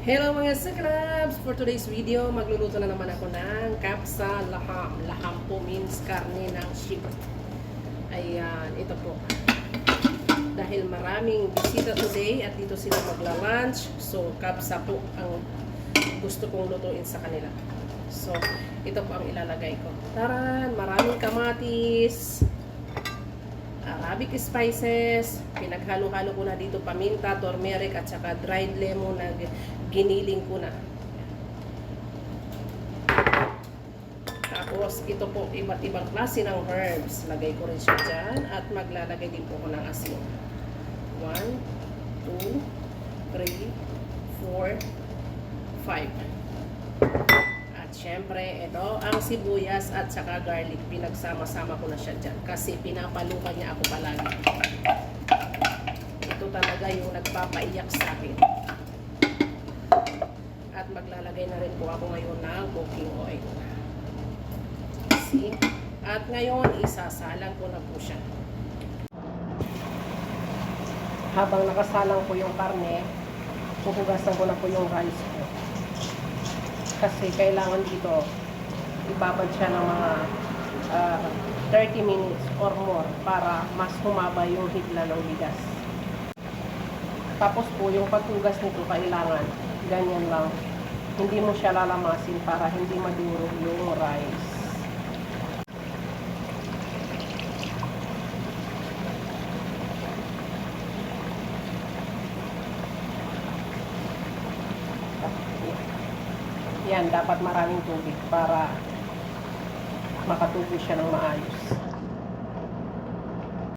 Hello mga sakrabs! For today's video, magluluto na naman ako ng kapsa laham. Laham po means karne ng sheep. Ayan, ito po. Dahil maraming bisita today at dito sila magla-lunch, so kapsa po ang gusto kong lutuin sa kanila. So, ito po ang ilalagay ko. Taran, maraming kamatis, Arabic spices, pinaghalo-halo ko na dito paminta, turmeric at saka dried lemon na giniling ko na. Tapos ito po iba't ibang klase ng herbs. Lagay ko rin siya dyan at maglalagay din po ako ng asin. 1, 2, 3, 4, 5. At syempre, ito ang sibuyas at saka garlic. Pinagsama-sama ko na siya dyan kasi pinapalukan niya ako palagi. Ito talaga yung nagpapaiyak sa akin. At maglalagay na rin po ako ngayon ng cooking oil. See? At ngayon, isasalang ko na po siya. Habang nakasalang ko yung karne, puhugasan ko na po yung rice ko kasi kailangan dito ibabad siya ng mga ah, 30 minutes or more para mas humaba yung higla ng bigas. Tapos po yung paghugas nito kailangan ganyan lang. Hindi mo siya lalamasin para hindi madurog yung rice. Yan, dapat maraming tubig para makatubo siya ng maayos.